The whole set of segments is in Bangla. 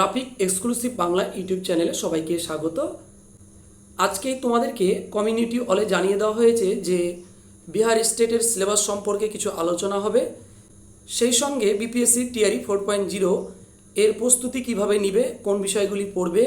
রাফিক এক্সক্লুসিভ বাংলা ইউটিউব চ্যানেলে সবাইকে স্বাগত। আজকে তোমাদেরকে কমিউনিটি হলে জানিয়ে দেওয়া হয়েছে যে বিহার স্টেটের সিলেবাস সম্পর্কে কিছু আলোচনা হবে। সেই সঙ্গে BPSC TRE four point zero এর প্রস্তুতি কীভাবে নিবে, কোন বিষয়গুলি পড়বে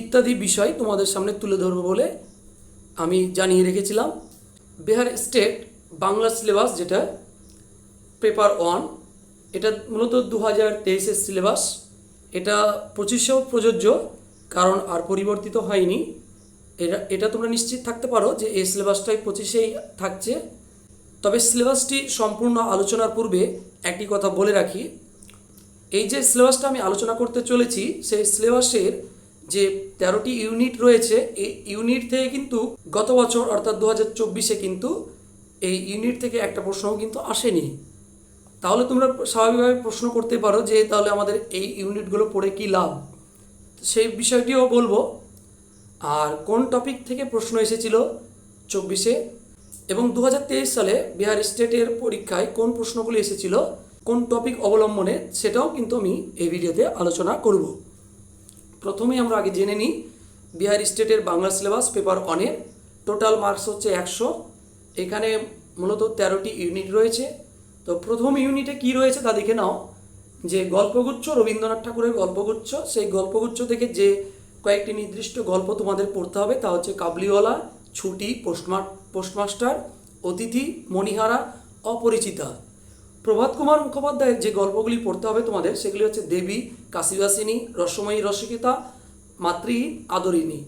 ইত্যাদি বিষয় তোমাদের সামনে তুলে ধরবো বলে আমি জানিয়ে রেখেছিলাম। বিহার স্টেট বাংলা সিলেবাস যেটা, পেপার ওয়ান, এটা মূলত দু হাজার তেইশের সিলেবাস। এটা পঁচিশেও প্রযোজ্য, কারণ আর পরিবর্তিত হয়নি। এটা এটা তোমরা নিশ্চিত থাকতে পারো যে এই সিলেবাসটাই পঁচিশেই থাকছে। তবে সিলেবাসটি সম্পূর্ণ আলোচনার পূর্বে একটি কথা বলে রাখি। এই যে সিলেবাসটা আমি আলোচনা করতে চলেছি, সেই সিলেবাসের যে তেরোটি ইউনিট রয়েছে, এই ইউনিট থেকে কিন্তু গত বছর, অর্থাৎ দু হাজার চব্বিশে কিন্তু, এই ইউনিট থেকে একটা প্রশ্নও কিন্তু আসেনি। তাহলে তোমরা স্বাভাবিকভাবে প্রশ্ন করতে পারো যে তাহলে আমাদের এই ইউনিটগুলো পড়ে কি লাভ? সেই বিষয়টিও বলব। আর কোন টপিক থেকে প্রশ্ন এসেছিল? চব্বিশে। এবং দু হাজার তেইশ সালে বিহার স্টেটের পরীক্ষায় কোন প্রশ্নগুলি এসেছিল? কোন টপিক অবলম্বনে? সেটাও কিন্তু আমি এই ভিডিওতে আলোচনা করব। প্রথমেই আমরা আগে জেনে নিই, বিহার স্টেটের বাংলা সিলেবাস পেপার ওয়ানের। টোটাল মার্কস হচ্ছে একশো। এখানে মূলত তেরোটি ইউনিট রয়েছে। তো প্রথম ইউনিটে কি রয়েছে তা দেখে নাও। যে গল্পগুচ্ছ, রবীন্দ্রনাথ ঠাকুরের গল্পগুচ্ছ, সেই গল্পগুচ্ছ থেকে যে কয়েকটি নির্দিষ্ট গল্প তোমাদের পড়তে হবে তা হচ্ছে কাবলিওয়ালা, ছুটি, পোস্টমা, পোস্টমাস্টার, অতিথি, মণিহারা, অপরিচিতা। প্রভাত কুমার মুখোপাধ্যায়ের যে গল্পগুলি পড়তে হবে তোমাদের, সেগুলি হচ্ছে দেবী, কাশিবাসিনী, রসময়ী রসিকিতা, মাতৃ, আদরিণী।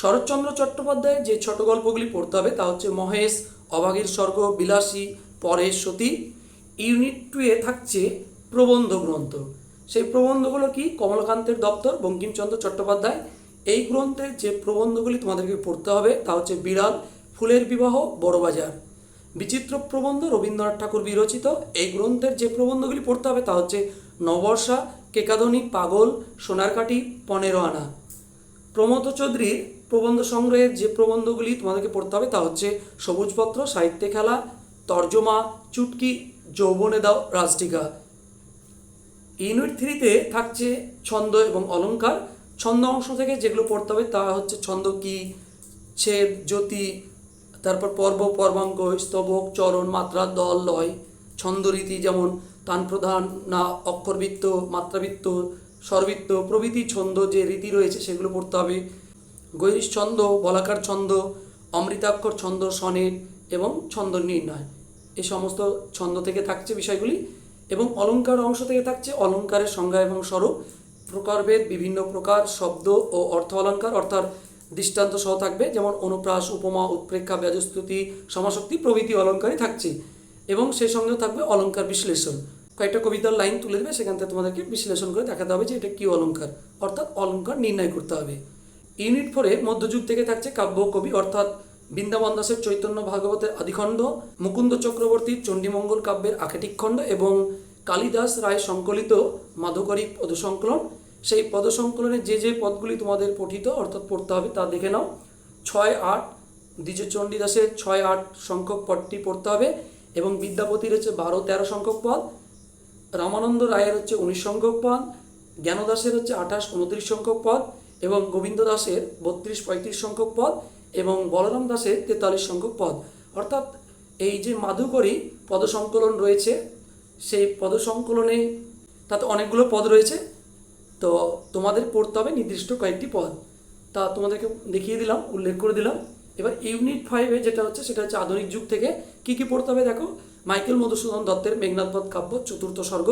শরৎচন্দ্র চট্টোপাধ্যায়ের যে ছোট গল্পগুলি পড়তে হবে তা হচ্ছে মহেশ অভাগীর স্বর্গ, বিলাসী, পরেশ, সতী। ইউনিট টুয়ে থাকছে প্রবন্ধ গ্রন্থ। সেই প্রবন্ধগুলো কি? কমলকান্তের দপ্তর, বঙ্কিমচন্দ্র চট্টোপাধ্যায়। এই গ্রন্থের যে প্রবন্ধগুলি তোমাদেরকে পড়তে হবে, তা হচ্ছে বিড়াল, ফুলের বিবাহ বড়বাজার বিচিত্র প্রবন্ধ রবীন্দ্রনাথ ঠাকুর বিরচিত। এই গ্রন্থের যে প্রবন্ধগুলি পড়তে হবে, তা হচ্ছে নবর্ষা কেকাদনী পাগল, সোনারকাঠি, পনেরো আনা। প্রমোদ চৌধুরীর প্রবন্ধ সংগ্রহের যে প্রবন্ধগুলি তোমাদেরকে পড়তে হবে, তা হচ্ছে সবুজপত্র, সাহিত্যে খেলা, তর্জমা, চুটকি যৌবনে দাও রাজটিকা। ইউনিট থ্রিতে থাকছে ছন্দ এবং অলঙ্কার ছন্দ অংশ থেকে যেগুলো পড়তে হবে তা হচ্ছে ছন্দ কি, ছেদ, জ্যোতি, তারপর পর্ব, পর্বাঙ্ক, স্তবক, চরণ, মাত্রা, দল, লয়, ছন্দরীতি যেমন তান প্রধান না, অক্ষরবৃত্ত, মাত্রাবৃত্ত, স্বরবৃত্ত, প্রভৃতি ছন্দ যে রীতি রয়েছে সেগুলো পড়তে হবে। গৈরিশ ছন্দ, বলাকার ছন্দ, অমৃতাক্ষর ছন্দ, সনেট এবং ছন্দ নির্ণয়। এই সমস্ত ছন্দ থেকে থাকছে বিষয়গুলি এবং অলঙ্কার অংশ থেকে থাকছে অলংকারের সংজ্ঞা এবং স্বরূপ, প্রকারভেদ, বিভিন্ন প্রকার শব্দ ও অর্থ অলঙ্কার, অর্থাৎ দৃষ্টান্ত সহ থাকবে। যেমন অনুপ্রাস, উপমা, উৎপ্রেক্ষা, ব্যাজস্তুতি সমাশক্তি প্রভৃতি অলংকারই থাকছে এবং সেই সঙ্গেও থাকবে অলঙ্কার বিশ্লেষণ। কয়েকটা কবিতার লাইন তুলে দেবে, সেখান থেকে তোমাদেরকে বিশ্লেষণ করে দেখাতে হবে যে এটা কী অলঙ্কার। অর্থাৎ অলঙ্কার নির্ণয় করতে হবে। ইউনিট ফোরে মধ্যযুগ থেকে থাকছে কাব্য, কবি, অর্থাৎ বৃন্দাবন দাসের চৈতন্য ভাগবতের আদিখণ্ড, মুকুন্দ চক্রবর্তীর চণ্ডীমঙ্গল কাব্যের আখেটিক খণ্ড এবং কালিদাস রায় সংকলিত মাধকরী পদসংকলন। সেই পদসংকলনে যে যে পদগুলি তোমাদের পঠিত, অর্থাৎ পড়তে হবে তা দেখে নাও। ছয় আট দ্বিজ চণ্ডীদাসের ছয় আট সংখ্যক পদটি পড়তে হবে এবং বিদ্যাপতির হচ্ছে বারো তেরো সংখ্যক পদ, রামানন্দ রায়ের হচ্ছে উনিশ সংখ্যক পদ, জ্ঞানদাসের হচ্ছে আঠাশ উনত্রিশ সংখ্যক পদ এবং গোবিন্দ দাসের বত্রিশ পঁয়ত্রিশ সংখ্যক পদ। এবং বলরাম দাসের তেতাল্লিশ সংখ্যক পদ। অর্থাৎ এই যে মাধুকরী পদসংকলন রয়েছে, সেই পদসংকলনে তাতে অনেকগুলো পদ রয়েছে। তো তোমাদের পড়তে হবে নির্দিষ্ট কয়েকটি পদ। তা তোমাদেরকে দেখিয়ে দিলাম, উল্লেখ করে দিলাম। এবার ইউনিট ফাইভে যেটা হচ্ছে, সেটা হচ্ছে আধুনিক যুগ থেকে কি কি পড়তে হবে দেখো? মাইকেল মধুসূদন দত্তের মেঘনাথবধ কাব্য, চতুর্থ স্বর্গ।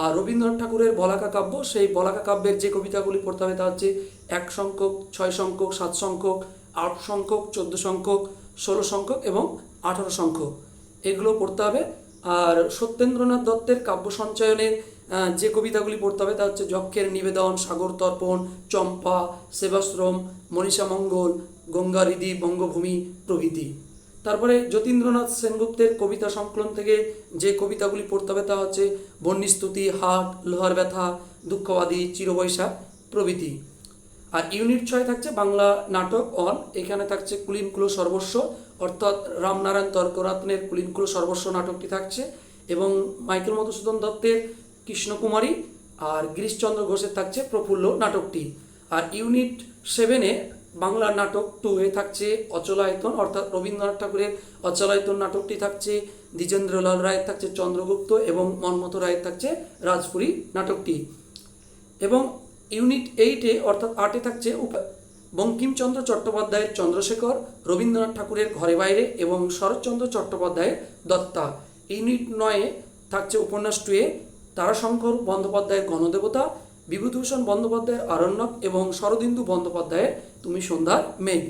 আর রবীন্দ্রনাথ ঠাকুরের বলাকা কাব্য, সেই বলাকা কাব্যের যে কবিতাগুলি পড়তে হবে তা হচ্ছে এক সংখ্যক, ছয় সংখ্যক, সাত সংখ্যক। আট সংখ্যক, চোদ্দ সংখ্যক, ষোলো সংখ্যক এবং আঠারো সংখ্যক। এগুলো পড়তে হবে। আর সত্যেন্দ্রনাথ দত্তের কাব্য সঞ্চয়নের যে কবিতাগুলি পড়তে হবে তা হচ্ছে যক্ষের নিবেদন, সাগর তর্পণ, চম্পা, সেবাশ্রম, মনীষা মঙ্গল গঙ্গারিদি বঙ্গভূমি প্রভৃতি। তারপরে যতীন্দ্রনাথ সেনগুপ্তের কবিতা সংকলন থেকে যে কবিতাগুলি পড়তে হবে তা হচ্ছে বন্যস্তুতি হাট, লোহার ব্যথা, দুঃখবাদী, চিরবৈশাখ প্রভৃতি। আর ইউনিট ছয় থাকছে বাংলা নাটক অন, এখানে থাকছে কুলিনকুলো সর্বস্ব, অর্থাৎ রামনারায়ণ তর্করত্নের কুলিনকুলো সর্বস্ব নাটকটি থাকছে, এবং মাইকেল মধুসূদন দত্তের কৃষ্ণকুমারী আর গিরিশচন্দ্র ঘোষের থাকছে প্রফুল্ল নাটকটি। আর ইউনিট সেভেনে বাংলা নাটক টু এ থাকছে অচলায়তন, অর্থাৎ রবীন্দ্রনাথ ঠাকুরের অচলায়তন নাটকটি থাকছে, দ্বিজেন্দ্রলাল রায়ের থাকছে চন্দ্রগুপ্ত এবং মন্মথ রায়ের থাকছে রাজপুরী নাটকটি। এবং ইউনিট এইটে অর্থাৎ আটে থাকছে বঙ্কিমচন্দ্র চট্টোপাধ্যায়ের চন্দ্রশেখর, রবীন্দ্রনাথ ঠাকুরের ঘরে বাইরে এবং শরৎচন্দ্র চট্টোপাধ্যায়ের দত্তা। ইউনিট নয়ে থাকছে উপন্যাস টুয়ে তারাশঙ্কর বন্দ্যোপাধ্যায়ের গণদেবতা, বিভূতিভূষণ বন্দ্যোপাধ্যায়ের আরণ্যক এবং শরদিন্দু বন্দ্যোপাধ্যায়ের তুমি সন্ধ্যার মেঘ।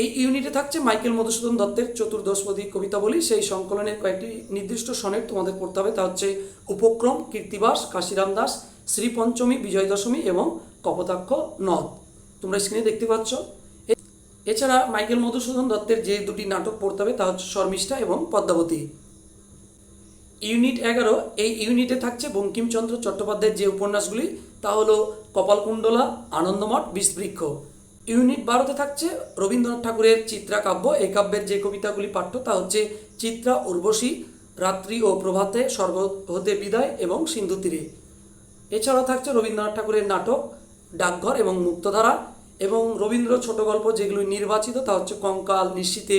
এই ইউনিটে থাকছে মাইকেল মধুসূদন দত্তের চতুর্দশপদী কবিতাবলী। সেই সংকলনের কয়েকটি নির্দিষ্ট সনেট তোমাদের পড়তে হবে। তা হচ্ছে উপক্রম, কীর্তিবাস, কাশিরাম দাস শ্রী পঞ্চমী বিজয় দশমী এবং কপোতাক্ষ নদ। তোমরা স্ক্রিনে দেখতে পাচ্ছ। এছাড়া মাইকেল মধুসূদন দত্তের যে দুটি নাটক পড়তে হবে তা হচ্ছে শর্মিষ্ঠা এবং পদ্মাবতী। ইউনিট এগারো, এই ইউনিটে থাকছে বঙ্কিমচন্দ্র চট্টোপাধ্যায়ের যে উপন্যাসগুলি, তা হলো কপালকুণ্ডলা, আনন্দমঠ, বিষবৃক্ষ। ইউনিট বারোতে থাকছে রবীন্দ্রনাথ ঠাকুরের চিত্রা কাব্য এই কাব্যের যে কবিতাগুলি পাঠ্য, তা হচ্ছে চিত্রা, উর্বশী, রাত্রি ও প্রভাতে, স্বর্গ হতে বিদায় এবং সিন্ধু তীরে। এছাড়াও থাকছে রবীন্দ্রনাথ ঠাকুরের নাটক, ডাকঘর এবং মুক্তধারা এবং রবীন্দ্র ছোট গল্প যেগুলি নির্বাচিত তা হচ্ছে কঙ্কাল নিশ্চিতে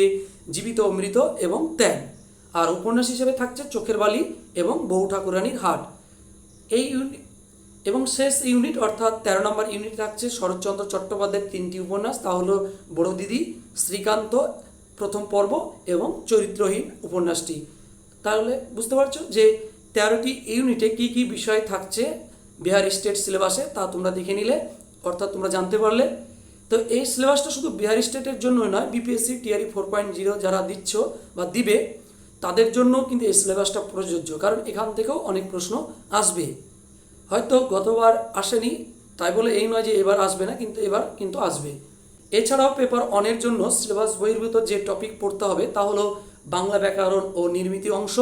জীবিত অমৃত এবং ত্যাগ আর উপন্যাস হিসেবে থাকছে চোখের বালি এবং বউ ঠাকুরানীর হাট। এই এবং শেষ ইউনিট অর্থাৎ তেরো নম্বর ইউনিট থাকছে শরৎচন্দ্র চট্টোপাধ্যায়ের তিনটি উপন্যাস। তা হলো বড় দিদি, শ্রীকান্ত, প্রথম পর্ব এবং চরিত্রহীন উপন্যাসটি। তাহলে বুঝতে পারছ যে তেরোটি ইউনিটে কি কি বিষয় থাকছে? বিহার স্টেট সিলেবাসে, তা তোমরা দেখে নিলে, অর্থাৎ তোমরা জানতে পারলে। তো এই সিলেবাসটা শুধু বিহার স্টেটের জন্যই নয় BPSC TRE four point zero যারা দিচ্ছ বা দিবে, তাদের জন্য কিন্তু এই সিলেবাসটা প্রযোজ্য, কারণ এখান থেকেও অনেক প্রশ্ন আসবে। হয়তো গতবার আসেনি, তাই বলে এই নয় যে এবার আসবে না, কিন্তু এবার কিন্তু আসবে। এছাড়াও পেপার অনের জন্য সিলেবাস বহির্ভূত যে টপিক পড়তে হবে, তা হলো বাংলা ব্যাকরণ ও নির্মিতি অংশ।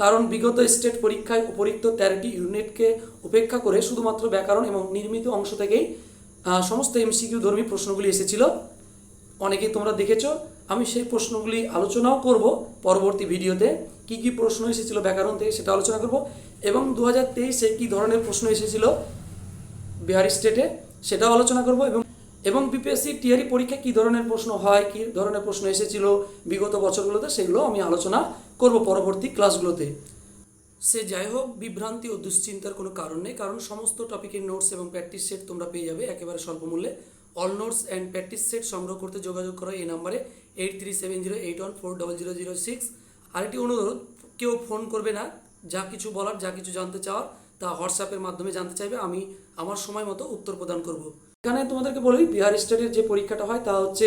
কারণ বিগত স্টেট পরীক্ষায় উপরিক্ত তেরোটি ইউনিটকে উপেক্ষা করে শুধুমাত্র ব্যাকরণ এবং নির্মিত অংশ থেকেই সমস্ত এমসিকিউ ধর্মী প্রশ্নগুলি এসেছিল। অনেকেই তোমরা দেখেছ। আমি সেই প্রশ্নগুলি আলোচনাও করব পরবর্তী ভিডিওতে। কি কি প্রশ্ন এসেছিল ব্যাকরণ থেকে সেটা আলোচনা করব। এবং দু হাজার তেইশে কী ধরনের প্রশ্ন এসেছিল বিহার স্টেটে সেটাও আলোচনা করব এবং এবং বিপিএসসি টিআরই পরীক্ষায় কী ধরনের প্রশ্ন হয়, কী ধরনের প্রশ্ন এসেছিল বিগত বছরগুলোতে সেগুলো আমি আলোচনা করব পরবর্তী ক্লাসগুলোতে। সে যাই হোক, বিভ্রান্তি ও দুশ্চিন্তার কোনো কারণ নেই, কারণ সমস্ত টপিকের নোটস এবং প্র্যাকটিস সেট তোমরা পেয়ে যাবে একেবারে স্বল্প মূল্যে। All notes and practice set সংগ্রহ করতে যোগাযোগ করো এই নাম্বারে eight three seven zero eight one four double zero zero six আরেকটি অনুরোধ, কেউ ফোন করবে না, যা কিছু বলার, যা কিছু জানতে চাওয়ার, তা হোয়াটসঅ্যাপের মাধ্যমে জানতে চাইবে, আমি আমার সময় মতো উত্তর প্রদান করব। এখানে তোমাদেরকে বলি, বিহার স্টেটের যে পরীক্ষাটা হয়, তা হচ্ছে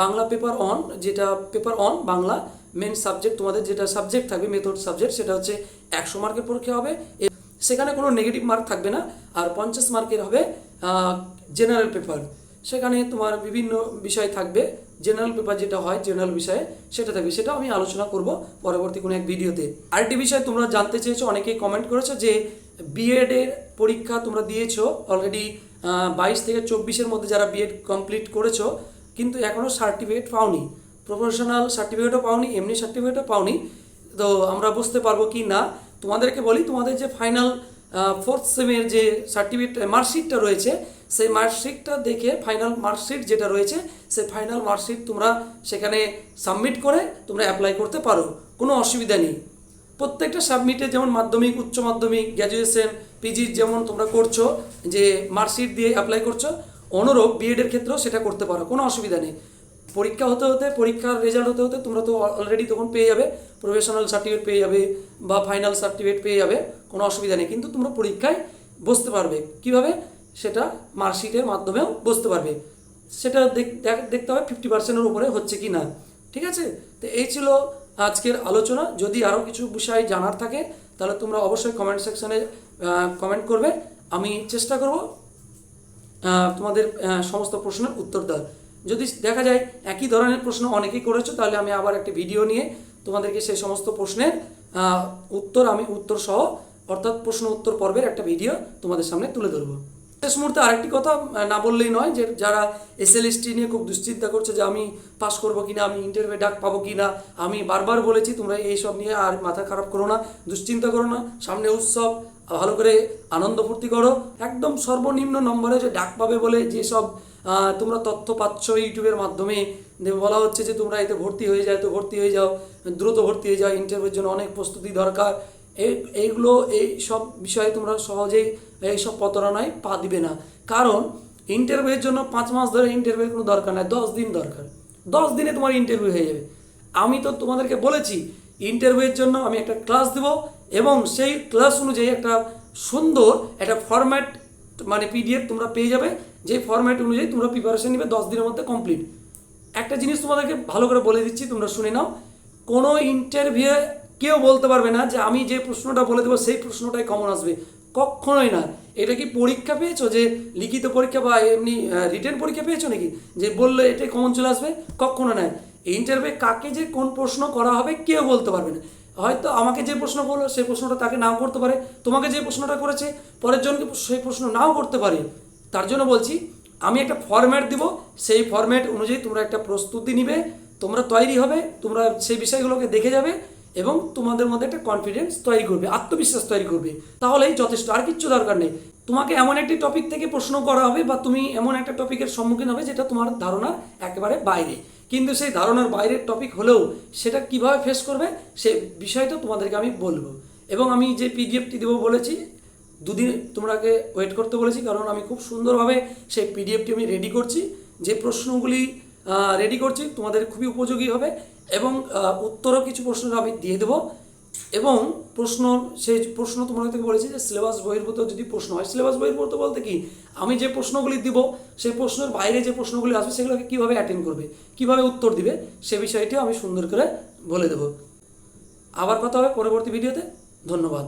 বাংলা পেপার অন যেটা paper one Bangla main subject তোমাদের যেটা সাবজেক্ট থাকবে মেথড সাবজেক্ট সেটা হচ্ছে একশো মার্কের পরীক্ষা হবে। সেখানে কোনো নেগেটিভ মার্ক থাকবে না। আর পঞ্চাশ মার্কের হবে জেনারেল পেপার সেখানে তোমার বিভিন্ন বিষয় থাকবে। জেনারেল পেপার যেটা হয় জেনারেল বিষয়ে সেটা থাকবে। সেটা আমি আলোচনা করব পরবর্তী কোনো এক ভিডিওতে। আরেকটি বিষয় তোমরা জানতে চেয়েছো, অনেকেই কমেন্ট করেছ যে বিএড এর পরীক্ষা তোমরা দিয়েছ অলরেডি বাইশ থেকে চব্বিশের মধ্যে যারা বিএড কমপ্লিট করেছ, কিন্তু এখনও সার্টিফিকেট পাওনি। প্রফেশনাল সার্টিফিকেটও পাওনি, এমনি সার্টিফিকেটও পাওনি। তো আমরা বুঝতে পারব কি না। তোমাদেরকে বলি, তোমাদের যে ফাইনাল ফোর্থ সেমের যে সার্টিফিকেট মার্কশিটটা রয়েছে, সেই মার্কশিটটা দেখে ফাইনাল মার্কশিট যেটা রয়েছে, সেই ফাইনাল মার্কশিট তোমরা সেখানে সাবমিট করে তোমরা অ্যাপ্লাই করতে পারো। কোনো অসুবিধা নেই। প্রত্যেকটা সাবমিটে যেমন মাধ্যমিক, উচ্চ মাধ্যমিক গ্র্যাজুয়েশন পিজির যেমন তোমরা করছ, যে মার্কশিট দিয়ে অ্যাপ্লাই করছ, অনুরূপ বিএডের ক্ষেত্রেও সেটা করতে পারো, কোনো অসুবিধা নেই। পরীক্ষা হতে হতে, পরীক্ষার রেজাল্ট হতে হতে তোমরা তো অলরেডি তখন পেয়ে যাবে। প্রফেশনাল সার্টিফিকেট পেয়ে যাবে বা ফাইনাল সার্টিফিকেট পেয়ে যাবে, কোনো অসুবিধা নেই। কিন্তু তোমরা পরীক্ষায় বসতে পারবে। কীভাবে? সেটা মার্কশিটের মাধ্যমেও বসতে পারবে। সেটা দেখ- দেখ- দেখতে হবে ফিফটি পার্সেন্টের উপরে হচ্ছে কি না ঠিক আছে? তো এই ছিল আজকের আলোচনা। যদি আরও কিছু বিষয় জানার থাকে, তাহলে তোমরা অবশ্যই কমেন্ট সেকশানে কমেন্ট করবে। আমি চেষ্টা করব তোমাদের সমস্ত প্রশ্নের উত্তর দেওয়ার। যদি দেখা যায় একই ধরনের প্রশ্ন অনেকেই করেছ, তাহলে আমি আবার একটা ভিডিও নিয়ে তোমাদেরকে সেই সমস্ত প্রশ্নের উত্তর আমি উত্তর সহ, অর্থাৎ প্রশ্ন উত্তর পর্বের একটা ভিডিও তোমাদের সামনে তুলে ধরবো। শেষ মুহূর্তে আরেকটি কথা না বললেই নয় যে যারা এসএলএসটি নিয়ে খুব দুশ্চিন্তা করছে যে আমি পাস করব কিনা, আমি ইন্টারভিউ ডাক পাবো কিনা, আমি বারবার বলেছি তোমরা এইসব নিয়ে আর মাথা খারাপ করো না, দুশ্চিন্তা করো না, সামনে উৎসব, ভালো করে আনন্দ ফুর্তি করো, একদম সর্বনিম্ন নম্বরে যে ডাক পাবে বলে যেসব তোমরা তথ্য পাচ্ছ ইউটিউবের মাধ্যমে। বলা হচ্ছে যে তোমরা এতে ভর্তি হয়ে যাও তো ভর্তি হয়ে যাও, দ্রুত ভর্তি হয়ে যাও ইন্টারভিউর জন্য অনেক প্রস্তুতি দরকার। এই এইগুলো, এই সব বিষয়ে তোমরা সহজেই এইসব প্রতারণায় পা দিবে না। কারণ ইন্টারভিউয়ের জন্য পাঁচ মাস ধরে ইন্টারভিউয়ের কোনো দরকার নাই, দশ দিন দরকার। দশ দিনে তোমার ইন্টারভিউ হয়ে যাবে। আমি তো তোমাদেরকে বলেছি ইন্টারভিউয়ের জন্য আমি একটা ক্লাস দেব এবং সেই ক্লাস অনুযায়ী একটা সুন্দর একটা ফরম্যাট মানে পিডিএফ তোমরা পেয়ে যাবে। যে ফরম্যাট অনুযায়ী তোমরা প্রিপারেশন নিবে দশ দিনের মধ্যে কমপ্লিট একটা জিনিস তোমাদেরকে ভালো করে বলে দিচ্ছি, তোমরা শুনে নাও। কোনো ইন্টারভিউ কেউ বলতে পারবে না যে আমি যে প্রশ্নটা বলে দেবো সেই প্রশ্নটাই কমন আসবে। কখনোই না। এটা কি পরীক্ষা পেয়েছ যে লিখিত পরীক্ষা বা এমনি রিটেন পরীক্ষা পেয়েছ নাকি? যে বললে এটাই কমন চলে আসবে? কখনো নয় ইন্টারভিউ কাকে যে কোন প্রশ্ন করা হবে কেউ বলতে পারবে না। হয়তো আমাকে যে প্রশ্ন করল সেই প্রশ্নটা তাকে নাও করতে পারে। তোমাকে যে প্রশ্নটা করেছে, পরের জনকে সেই প্রশ্ন নাও করতে পারে। তার জন্য বলছি, আমি একটা ফরম্যাট দিব, সেই ফরম্যাট অনুযায়ী তোমরা একটা প্রস্তুতি নিবে, তোমরা তৈরি হবে, তোমরা সেই বিষয়গুলোকে দেখে যাবে এবং তোমাদের মধ্যে একটা কনফিডেন্স তৈরি করবে, আত্মবিশ্বাস তৈরি করবে। তাহলেই যথেষ্ট, আর কিচ্ছু দরকার নেই। তোমাকে এমন একটি টপিক থেকে প্রশ্ন করা হবে বা তুমি এমন একটা টপিকের সম্মুখীন হবে যেটা তোমার ধারণার একেবারে বাইরে। কিন্তু সেই ধারণার বাইরের টপিক হলেও সেটা কীভাবে ফেস করবে, সে বিষয়টা তোমাদেরকে আমি বলব। এবং আমি যে পিডিএফটি দেবো বলেছি দুদিন তোমরাকে ওয়েট করতে বলেছি, কারণ আমি খুব সুন্দরভাবে সেই পিডিএফটি আমি রেডি করছি। যে প্রশ্নগুলি রেডি করছি, তোমাদের খুবই উপযোগী হবে এবং উত্তরও কিছু প্রশ্ন আমি দিয়ে দেবো। এবং প্রশ্ন, সেই প্রশ্ন তোমাদেরকে বলেছি যে সিলেবাস বহির্ভূত যদি প্রশ্ন হয় সিলেবাস বহির্ভূত বলতে কি? আমি যে প্রশ্নগুলি দিব, সেই প্রশ্নের বাইরে যে প্রশ্নগুলি আসবে, সেগুলোকে কীভাবে অ্যাটেন্ড করবে, কীভাবে উত্তর দিবে, সে বিষয়টিও আমি সুন্দর করে বলে দেবো। আবার কথা হবে পরবর্তী ভিডিওতে ধন্যবাদ।